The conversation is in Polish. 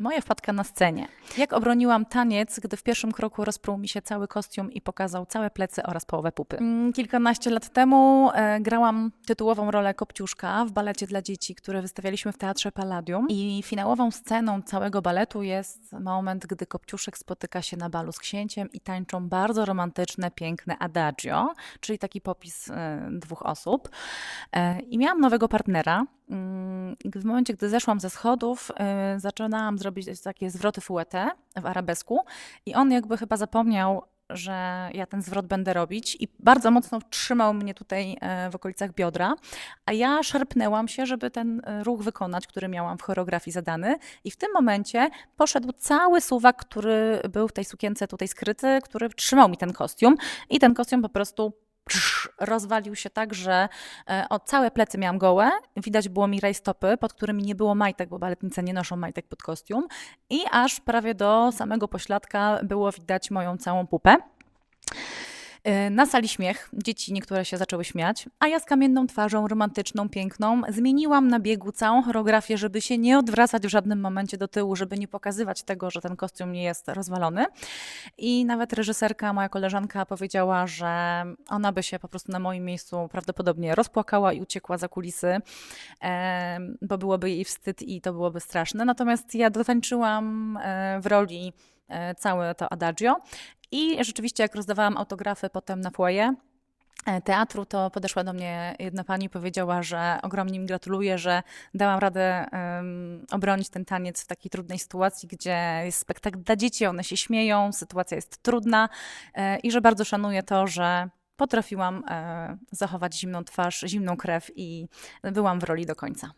Moja wpadka na scenie. Jak obroniłam taniec, gdy w pierwszym kroku rozpruł mi się cały kostium i pokazał całe plecy oraz połowę pupy. Mm, Kilkanaście lat temu e, grałam tytułową rolę Kopciuszka w balecie dla dzieci, który wystawialiśmy w Teatrze Palladium. I finałową sceną całego baletu jest moment, gdy Kopciuszek spotyka się na balu z księciem i tańczą bardzo romantyczne, piękne adagio, czyli taki popis e, dwóch osób. E, I miałam nowego partnera. W momencie, gdy zeszłam ze schodów, e, zaczynałam zrobić takie zwroty fouetté w arabesku i on jakby chyba zapomniał, że ja ten zwrot będę robić i bardzo mocno trzymał mnie tutaj e, w okolicach biodra, a ja szarpnęłam się, żeby ten e, ruch wykonać, który miałam w choreografii zadany i w tym momencie poszedł cały suwak, który był w tej sukience tutaj skryty, który trzymał mi ten kostium i ten kostium po prostu rozwalił się tak, że e, o, całe plecy miałam gołe, widać było mi rajstopy, pod którymi nie było majtek, bo baletnice nie noszą majtek pod kostium i aż prawie do samego pośladka było widać moją całą pupę. E, Na sali śmiech, dzieci niektóre się zaczęły śmiać, a ja z kamienną twarzą, romantyczną, piękną, zmieniłam na biegu całą choreografię, żeby się nie odwracać w żadnym momencie do tyłu, żeby nie pokazywać tego, że ten kostium nie jest rozwalony. I nawet reżyserka, moja koleżanka powiedziała, że ona by się po prostu na moim miejscu prawdopodobnie rozpłakała i uciekła za kulisy, bo byłoby jej wstyd i to byłoby straszne. Natomiast ja dotańczyłam e, w roli e, całe to adagio i rzeczywiście jak rozdawałam autografy potem na foyer, e, teatru, to podeszła do mnie jedna pani i powiedziała, że ogromnie mi gratuluje, że dałam radę em, obronić ten taniec w takiej trudnej sytuacji, gdzie jest spektakl dla dzieci, one się śmieją, sytuacja jest trudna e, i że bardzo szanuję to, że potrafiłam e, zachować zimną twarz, zimną krew i byłam w roli do końca.